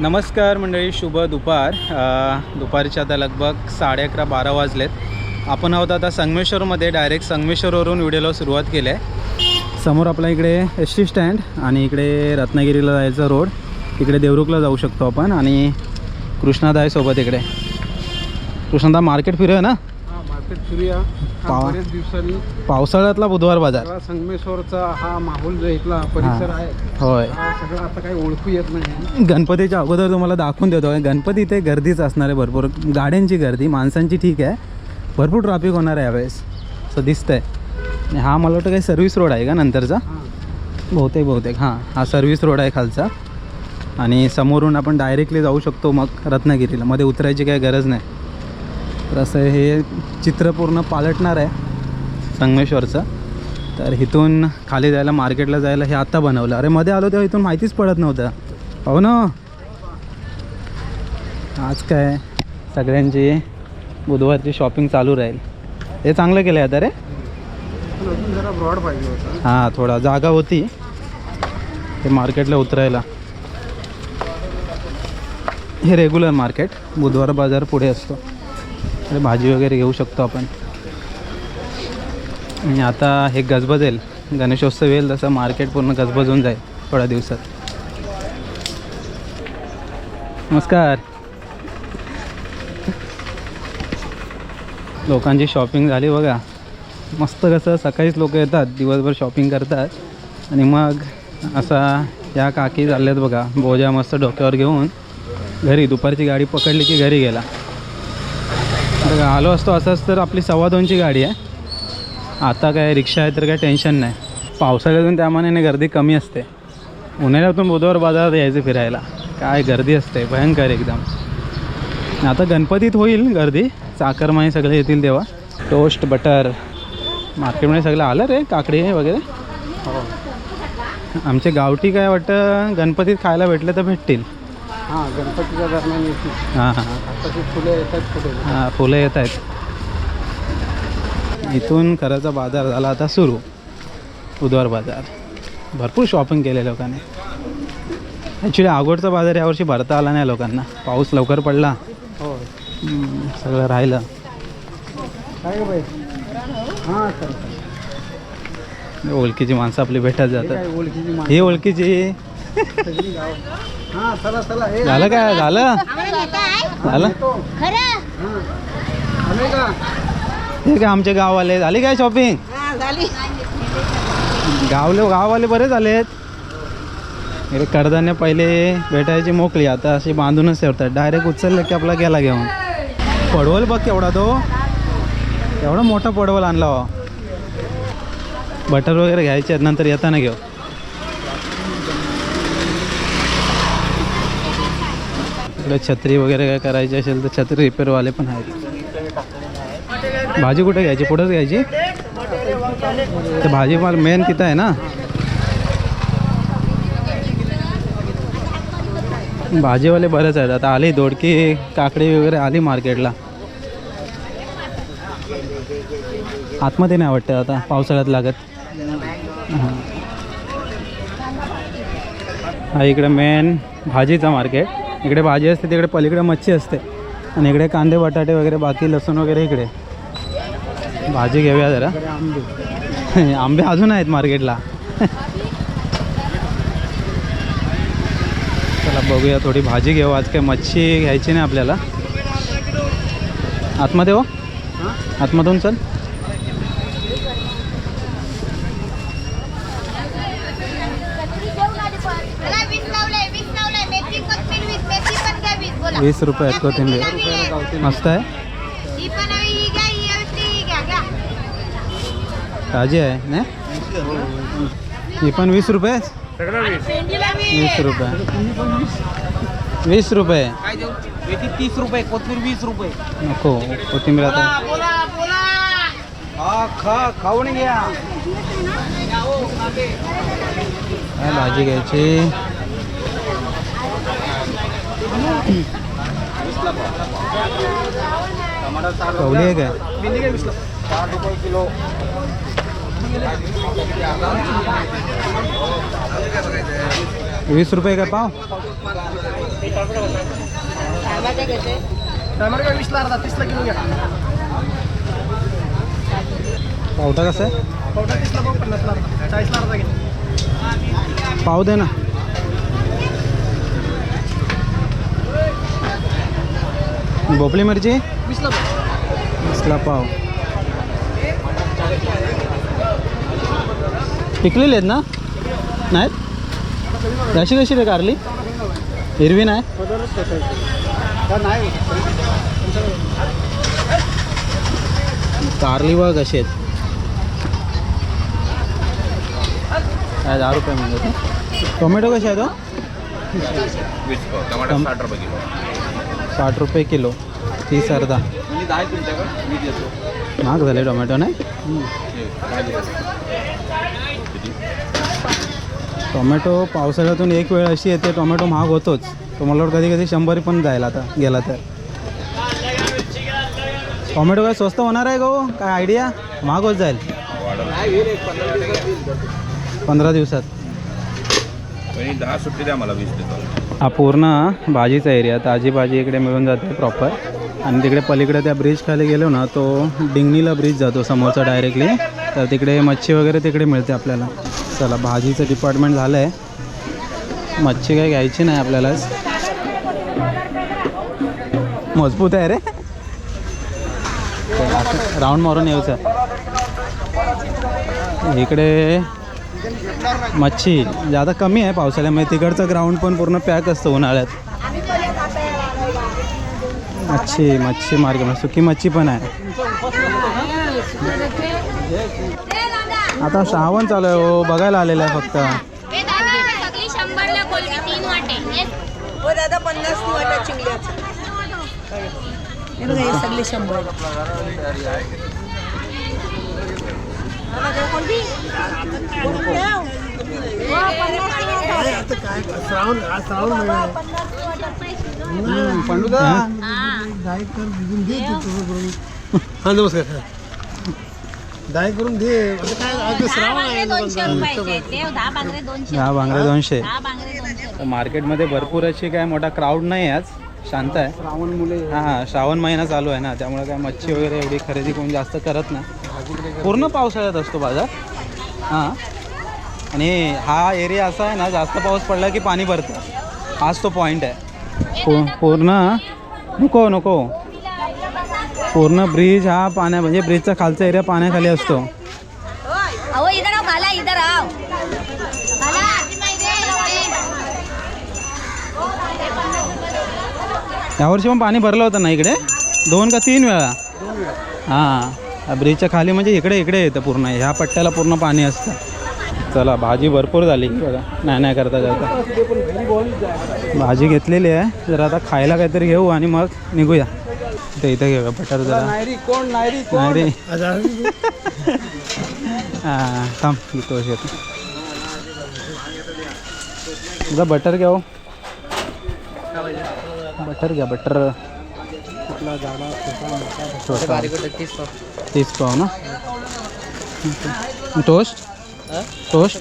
नमस्कार मंडळी शुभ दुपार. दुपारच्या आता लगभग साडे अकरा बारा वाजलेत. आपण आहोत आता संगमेश्वरमध्ये. डायरेक्ट संगमेश्वरवरून व्हिडिओला सुरुवात केली आहे. समोर आपल्या इकडे एस टी स्टँड आणि इकडे रत्नागिरीला जायचं रोड इकडे देवरुखला जाऊ शकतो आपण आणि कृष्णादा आहे सोबत इकडे. कृष्णादा मार्केट फिरूया ना. मार्केट फिरूया. हा पावा. बरेच दिवसांनी पावसाळ्यातला बुधवार बाजार. सगळा संगमेश्वरचा हा माहोल जो इथला परिसर आहे होय. हा सगळं आता काही ओळखू येत नाही. गणपतीच्या अगोदर तुम्हाला दाखवून देतो. गणपती इथे गर्दीच असणार आहे भरपूर. गाड्यांची गर्दी माणसांची ठीक आहे. भरपूर ट्रॅफिक होणार आहे यावेळेस. असं दिसतंय. आणि हा मला वाटतं काही सर्व्हिस रोड आहे का नंतरचा? हा. बहुतेक बहुतेक. हां हा सर्व्हिस रोड आहे खालचा. आणि समोरून आपण डायरेक्टली जाऊ शकतो मग रत्नागिरीला. मध्ये उतरायची काही गरज नाही. तर असं हे चित्र पूर्ण पालटणार आहे संगमेश्वरचं. तर इथून खाली जायला मार्केटला जायला हे आत्ता बनवलं. अरे मध्ये आलो तेव्हा इथून माहितीच पडत नव्हतं. हो ना. आज काय सगळ्यांची बुधवारची शॉपिंग चालू राहील. हे चांगलं केलं आहे आता रे. ब्रॉड पाहिजे हां थोडा जागा होती. ते मार्केटला उतरायला. हे रेग्युलर मार्केट बुधवार बाजार पुढे असतो. इकडे भाजी वगैरे घेऊ शकतो आपण. आणि आता हे गजबजेल गणेशोत्सव येईल तसं मार्केट पूर्ण गजबजून जाईल थोड्या दिवसात. नमस्कार. लोकांची शॉपिंग झाली बघा. मस्त कसं सकाळीच लोक येतात दिवसभर शॉपिंग करतात. आणि मग असा या काकी चालल्यात बघा बोजा मस्त डोक्यावर घेऊन. घरी दुपारची गाडी पकडली की घरी गेला. तर आलो असतो असंच तर आपली सव्वा दोनची गाडी आहे. आता काय रिक्षा आहे तर काय टेन्शन नाही. पावसाळ्यातून त्या मानाने गर्दी कमी असते. उन्हाळ्यातून बुधवार बाजारात यायचं फिरायला. काय गर्दी असते भयंकर एकदम. आता गणपतीत होईल गर्दी. चाकरमाई सगळे येतील तेव्हा. Toast butter. मार्केटमध्ये सगळं आलं रे काकडी वगैरे. हो. आमचे गावठी काय वाटतं गणपतीत खायला भेटले तर भेटतील. हा गणपतीच्या दरम्यान हां हां. फुले येतात पुढे हां फुलं येत आहेत. इथून खराचा बाजार झाला आता सुरू. बुधवार बाजार. भरपूर शॉपिंग केले लोकांनी. ॲक्च्युली आगोडचा बाजार यावर्षी भरता आला नाही लोकांना. पाऊस लवकर पडला. हो सगळं राहिलं. काय ग बाई? हा ओळखीची माणसं आपली भेटत जातात. ओळखीची ही ओळखीची हा चला चला हे झालं काय झालं? झालं? आले का हे काय आमचे गाववाले? झाली काय शॉपिंग गावले गाववाले बरे झालेत. इकडे कडधान्य पहिले भेटायची मोकळी आता अशी बांधूनच ठेवतात. डायरेक्ट उचललं की आपला गेला घेऊन. पडवल बघ केवढा तो. एवढा मोठा पडवल आणला हो. बटर वगैरे घ्यायचे आहेत नंतर येताना घेऊ. आपल्या छत्री वगैरे काय करायची असेल तर छत्री रिपेअरवाले पण आहेत. भाजी कुठे घ्यायची? पुढंच घ्यायची? ते भाजीपाल मेन तिथं आहे ना? भाजीवाले बरेच आहेत. आता आली दोडकी काकडी वगैरे आली मार्केटला. आतमध्ये नाही वाटतं आता पावसाळ्यात लागत. हा इकडं मेन भाजीचा मार्केट. इकडे भाजी असते तिकडे पलीकडे मच्छी असते. आणि इकडे कांदे बटाटे वगैरे बाकी लसूण वगैरे इकडे. भाजी घेऊया जरा. आंबे अजून आहेत मार्केटला. चला बघूया थोडी भाजी घेऊ. आज काय मच्छी घ्यायची नाही आपल्याला. आतमध्ये हा. आतमधून चल. ही घ्या घ्या ताजी आहे ना ही? पण वीस रुपये वीस रुपये वीस रुपये तीस रुपये वीस रुपये नको कोथिंबीर आता बोला बोला खा खाऊन घ्या भाजी घ्यायची रुपये वीस रुपये का पाव? पावटा कसं पावटा पाव पन्नासला अर्धा चाळीसला अर्धा घ्या पाव दे ना। भोपळी मिरची? वीसला पाव. पिकलेले आहेत ना? नाहीत? अशी कशी रे कारली? हिरवी नाही? नाही कारली बघ कशी आहेत. काय दहा रुपये म्हणजे टोमॅटो कसे आहेत हो? साठ रुपये किलो. साठ रुपये किलो तीस अर्धा. म्हणजे महाग झाले टोमॅटो नाही? टोमॅटो पावसाळ्यातून एक वेळ अशी येते टोमॅटो महाग होतोच. तो मला वाटतं कधी कधी शंभर पण जाईल आता गेला तर. टोमॅटो काय स्वस्त होणार आहे गो? काय आयडिया महाग होत जाईल पंधरा दिवसात. आणि दहा सुट्टी द्या मला वीस देतो. हा पूर्ण भाजीचा एरिया ताजी भाजी इकडे मिळून जाते प्रॉपर आणि तिकडे पलीकडे त्या ब्रिज खाली गेलो ना तो डिंगणीला ब्रिज जातो समोरचा डायरेक्टली तर तिकडे मच्छी वगैरे तिकडे मिळते आपल्याला. चला भाजीचं डिपार्टमेंट झालं आहे मच्छी काही घ्यायची नाही आपल्यालाच मजबूत आहे रे. राऊंड मारून यायचं इकडे मच्छी जादा कमी आहे पावसाळ्यामध्ये. तिकडचं ग्राउंड पण पूर्ण पॅक असतं उन्हाळ्यात. मच्छी मच्छी मार्केट सुकी मच्छी पण आहे. आता श्रावण चालू आहे हो बघायला आलेलं आहे फक्त. हे सगळी वाटे हे नमस्कार दाय करून दे काय श्रावण दहा बांगडे दोनशे मार्केटमध्ये भरपूर अशी काय मोठा क्राऊड नाही आज. शांत आहे. श्रावण मुले. हां श्रावण महिना चालू आहे ना त्यामुळे काय मच्छी वगैरे एवढी खरेदी कोण जास्त करत नाही. पूर्ण पावसाळ्यात असतो बाजार. हां. आणि हा एरिया असा आहे ना जास्त पाऊस पडला की पाणी भरतं. हाच तो पॉईंट आहे. पूर्ण नको नको. पूर्ण ब्रिज हा पाण्या म्हणजे ब्रिजचा खालचा एरिया पाण्याखाली असतो. यावर्षी पण पाणी भरलं होतं ना इकडे? दोन का तीन वेळा. हां. ब्रिजच्या खाली म्हणजे इकडे इकडे येतं पूर्ण. ह्या पट्ट्याला पूर्ण पाणी असतं. चला भाजी भरपूर झाली. बघा नाही नाही करता करता. भाजी घेतलेली आहे. जरा आता खायला काहीतरी घेऊ आणि मग निघूया. ते इथं घेऊया बटर जरा. नायरी कोण नायरी नाही रे हां थांब घेतो. जरा बटर घ्या हो. बटर घ्या बटर छोटा तीस पाव ना? टोस्ट? टोस्ट?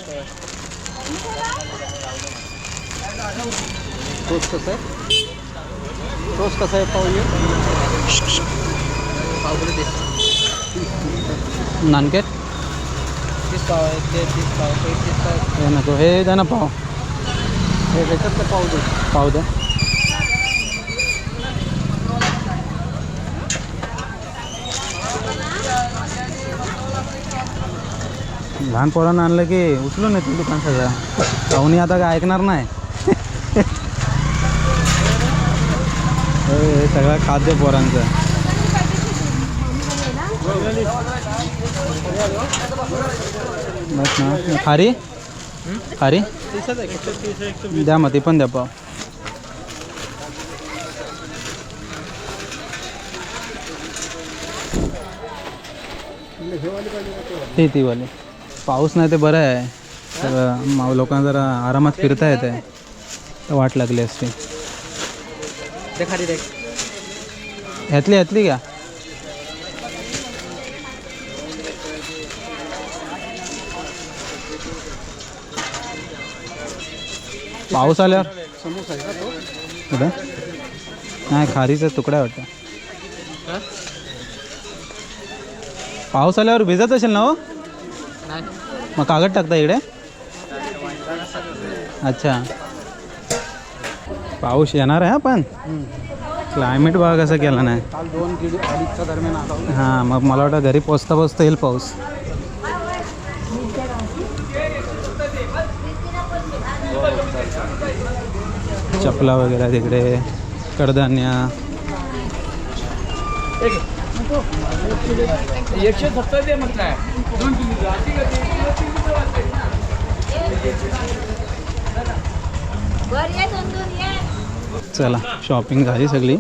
टोस्ट कसं आहे टोस्ट कसं आहे पाहूया नानकेट तीस पाव आहे ते तीस पाव ते तीस पाव हे। नको हे द्या ना पाव हे पाव दे पाव द्या लहान पोरांना आणलं की उचलून येतील दुकान सगळं. पाहुणी आता काय ऐकणार नाही. हे सगळं खाद्य पोरांचं. बस ना. खारी? खारी? द्या मग ती पण द्या पाव. ती ती वाली. पाऊस नाही ते बरं आहे. मा- लोकांना जरा आरामात फिरता येत आहे तर वाट लागली असते. ह्यातली ह्यातली घ्या पाऊस आल्यावर? कुठं? नाही खारीचा तुकडा वाटतं. पाऊस आल्यावर भिजत असेल ना हो? मग कागद टाकता इकडे? अच्छा. पाऊस येणार आहे हा पण? क्लायमेट बघा कसं केलं नाही. काल दोन किलो अडीचच्या दरम्यान आला हां मग मला वाटतं घरी पोचता पोचता येईल पाऊस. चपला वगैरे तिकडे कडधान्य. एकशे सत्तर दे म्हटलं वर ये दोन दोन ये चला शॉपिंग झाली सगळी.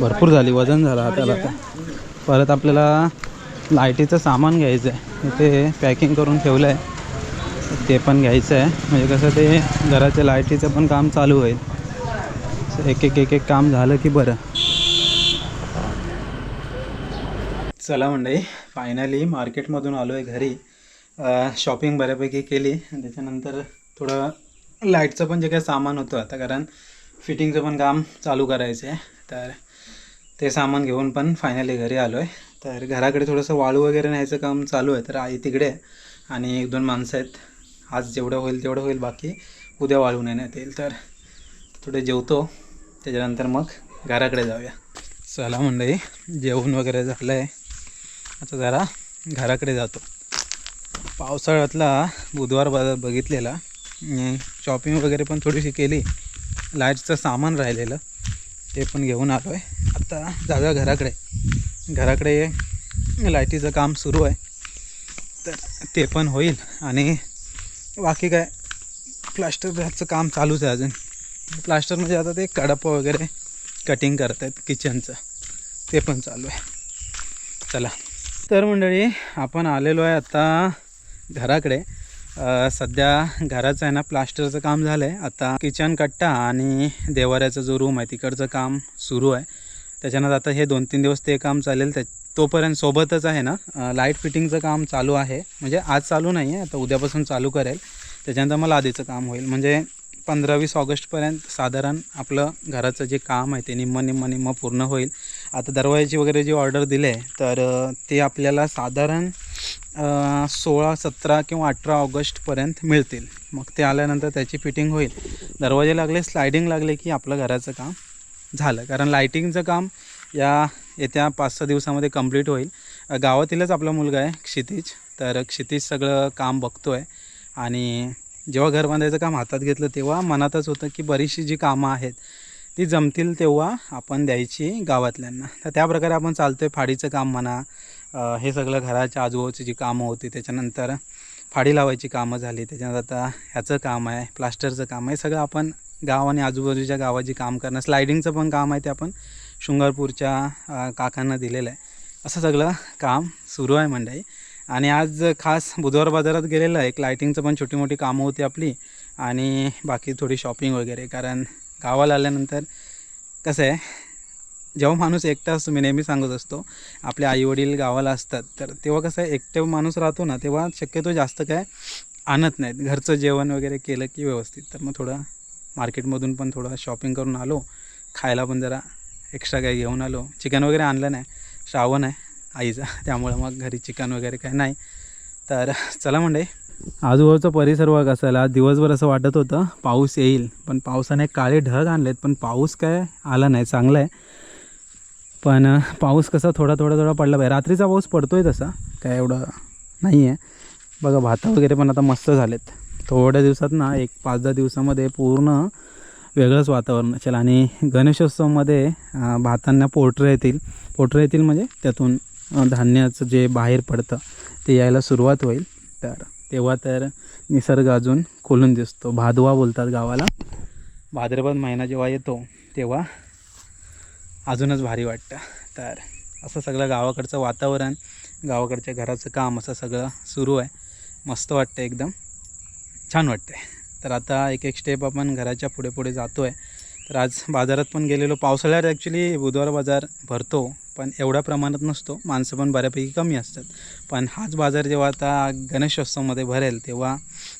भरपूर झाली वजन झालं हाताला आता परत आपल्याला लाईटीचं सामान घ्यायचं आहे इथे पॅकिंग करून ठेवलं आहे ते पण घ्यायचं आहे म्हणजे कसं ते घराच्या लाईटीचं पण काम चालू होईल. एक एक एक एक काम झालं की बरं. चला म्हणजे फायनली मार्केटमधून आलो आहे घरी. शॉपिंग बऱ्यापैकी केली. त्याच्यानंतर थोडं लाईटचं पण जे काही सामान होतं आता कारण फिटिंगचं पण काम चालू करायचं आहे तर ते सामान घेऊन पण फायनली घरी आलो आहे तर घराकडे थोडंसं वाळू वगैरे न्यायचं काम चालू आहे तर आई तिकडे आणि एक दोन माणसं आहेत. आज जेवढं होईल तेवढं होईल बाकी उद्या वाळू नेण्यात येईल. तर थोडे जेवतो त्याच्यानंतर मग घराकडे जाऊया. चला मंडळी जेवण वगैरे झालं आहे आता जरा घराकडे जातो. पावसाळ्यातला बुधवार बाजार बघितलेला. शॉपिंग वगैरे पण थोडीशी केली. लाईटचं सामान राहिलेलं. ते पण घेऊन आलो आहे आता जाऊया घराकडे. घराकडे लाईटीचं काम सुरू आहे. तर ते पण होईल. आणि बाकी काय? प्लास्टर काम चालूच आहे अजून. प्लास्टर म्हणजे आता ते कडप वगैरे कटिंग करत आहेत किचनचं ते पण चालू आहे. चला. तर मंडळी आपण आलेलो आहे आता घराकडे. सध्या घराचं आहे ना प्लास्टरचं काम झालं आहे आता किचन कट्टा आणि देवाऱ्याचा जो रूम आहे तिकडचं काम सुरू आहे. त्याच्यानंतर आता हे दोन तीन दिवस ते काम चालेल. त्या तोपर्यंत सोबतच आहे ना लाइट फिटिंगचं काम चालू आहे. म्हणजे आज चालू नाही आहे आता उद्यापासून चालू करेल. त्याच्यानंतर मला आधीचं काम होईल. म्हणजे पंधरा वीस ऑगस्टपर्यंत साधारण आपलं घराचं जे काम आहे ते निम्म निम्म निम्म पूर्ण होईल. आता दरवाजाची वगैरे जी ऑर्डर दिली आहे तर ते आपल्याला साधारण सोळा सतरा किंवा अठरा ऑगस्टपर्यंत मिळतील. मग ते आल्यानंतर त्याची फिटिंग होईल. दरवाजे लागले स्लायडिंग लागले की आपलं घराचं काम झालं. कारण लायटिंगचं काम या येत्या पाच सहा दिवसामध्ये कंप्लीट होईल. गावातीलच आपला मुलगा आहे क्षितिज. तर क्षितिज सगळं काम बघतो आहे आणि जेव्हा घर बांधायचं काम हातात घेतलं तेव्हा मनातच होतं की बरीचशी जी कामं आहेत ती जमतील तेव्हा आपण द्यायची गावातल्यांना. तर त्या प्रकारे आपण चालतो आहे फाडीचं काम म्हणा हे सगळं घराच्या आजूबाजूची जी कामं होती त्याच्यानंतर फाडी लावायची कामं झाली. त्याच्यानंतर आता ह्याचं काम आहे प्लास्टरचं काम आहे. सगळं आपण गाव आणि आजूबाजूच्या गावाची काम करणं स्लायडिंगचं पण काम आहे ते आपण शृंगारपूरच्या काकांना दिलेलं आहे. असं सगळं काम सुरू आहे मंडळी. आणि आज खास बुधवार बाजारात गेलेलं आहे. एक लायटिंगचं पण छोटी मोठी कामं होती आपली आणि बाकी थोडी शॉपिंग वगैरे. कारण गावाला आल्यानंतर कसं आहे जेव्हा माणूस एकटा असतो मी नेहमी सांगत असतो आपले आईवडील गावाला असतात तर तेव्हा कसं आहे एकटे माणूस राहतो ना तेव्हा शक्यतो जास्त काय आणत नाहीत. घरचं जेवण वगैरे केलं की व्यवस्थित. तर मग थोडं मार्केटमधून पण थोडं शॉपिंग करून आलो खायला पण जरा एक्स्ट्रा काही घेऊन आलो. चिकन वगैरे आणलं नाही श्रावण आहे आईचा त्यामुळं मग घरी चिकन वगैरे काही नाही. तर चला म्हणजे आजूबाजूचा परिसर बघ असायला. आज दिवसभर असं वाटत होतं पाऊस येईल. पण पावसाने काळे ढग आणलेत. पण पाऊस काय आला नाही. चांगला आहे. पण पाऊस कसा थोडा थोडा थोडा पडला पाहिजे. रात्रीचा पाऊस पडतोय तसा. काय एवढं नाही आहे बघा भाता वगैरे पण आता मस्त झालेत. थोड्या दिवसात ना एक पाच दहा दिवसामध्ये पूर्ण वेगळंच वातावरण असेल. आणि गणेशोत्सवमध्ये भातांना पोटरं येतील. पोटरं येतील म्हणजे त्यातून धान्याचं जे बाहेर पडतं ते यायला सुरुवात होईल. तर तेव्हा तर निसर्ग अजून खोलून दिसतो. भादवा बोलतात गावाला. भाद्रपद महिना जेव्हा येतो तेव्हा अजूनच भारी वाटतं. तर असं सगळं गावाकडचं वातावरण गावाकडच्या घराचं काम असं सगळं सुरू आहे. मस्त वाटतं एकदम. छान वाटते तर आता एक एक स्टेप आपण घराच्या पुढे पुढे जातो आहे तर आज बाजारात पण गेलेलो. पावसाळ्यात ॲक्च्युली बुधवार बाजार भरतो. पण एवढ्या प्रमाणात नसतो. माणसं पण बऱ्यापैकी कमी असतात. पण हाच बाजार जेव्हा आता गणेशोत्सवमध्ये भरेल तेव्हा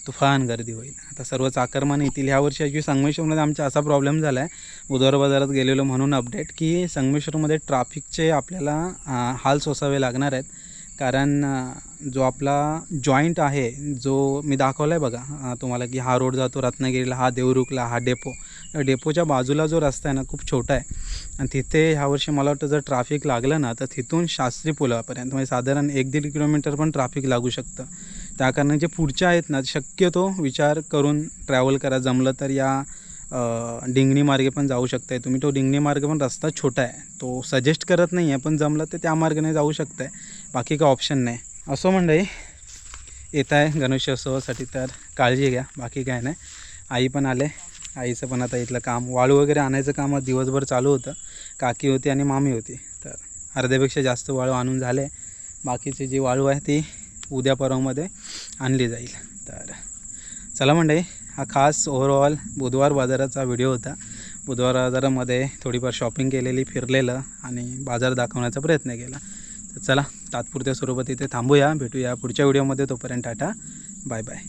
तुफान गर्दी होईल. आता सर्वच चाकरमान येतील. ह्या वर्षी ॲक्च्युली संगमेश्वरमध्ये आमचा असा प्रॉब्लेम झाला आहे बुधवार बाजारात गेलेलो म्हणून अपडेट की संगमेश्वरमध्ये ट्राफिकचे आपल्याला हाल सोसावे लागणार आहेत. कारण जो आपला जॉईंट आहे जो मी दाखवला आहे बघा तुम्हाला की हा रोड जातो रत्नागिरीला हा देवरुखला हा डेपो डेपोच्या बाजूला जो रस्ता आहे ना खूप छोटा आहे. आणि तिथे ह्यावर्षी मला वाटतं जर ट्रॅफिक लागलं ना तर तिथून शास्त्री पुलापर्यंत म्हणजे साधारण एक दीड किलोमीटर पण ट्रॅफिक लागू शकतं. त्या कारणाने जे पुढच्या आहेत ना शक्यतो विचार करून ट्रॅव्हल करा. जमलं तर या डिंगणी मार्गे पण जाऊ शकताय तुम्ही. तो डिंगणी मार्ग पण रस्ता छोटा आहे. तो सजेस्ट करत नाही आहे पण जमलं तर त्या मार्गाने जाऊ शकताय. बाकी काय ऑप्शन नाही. असं मंडळी येत आहे गणेशोत्सवासाठी तर काळजी घ्या. बाकी काय नाही. आई पण आले. आईचं पण आता इथलं काम वाळू वगैरे आणायचं काम दिवसभर चालू होतं. काकी होती आणि मामी होती. तर अर्ध्यापेक्षा जास्त वाळू आणून झाले. बाकीची जी वाळू आहे ती उद्या परवामध्ये आणली जाईल. तर चला मंडळी हा खास ओव्हरऑल बुधवार बाजाराचा व्हिडिओ होता. बुधवार बाजारामध्ये थोडीफार शॉपिंग केलेली फिरलेलं आणि बाजार दाखवण्याचा प्रयत्न केला. तर चला तात्पुरत्या स्वरूपात इथे थांबूया. भेटूया पुढच्या व्हिडिओमध्ये. तोपर्यंत टाटा. Bye bye.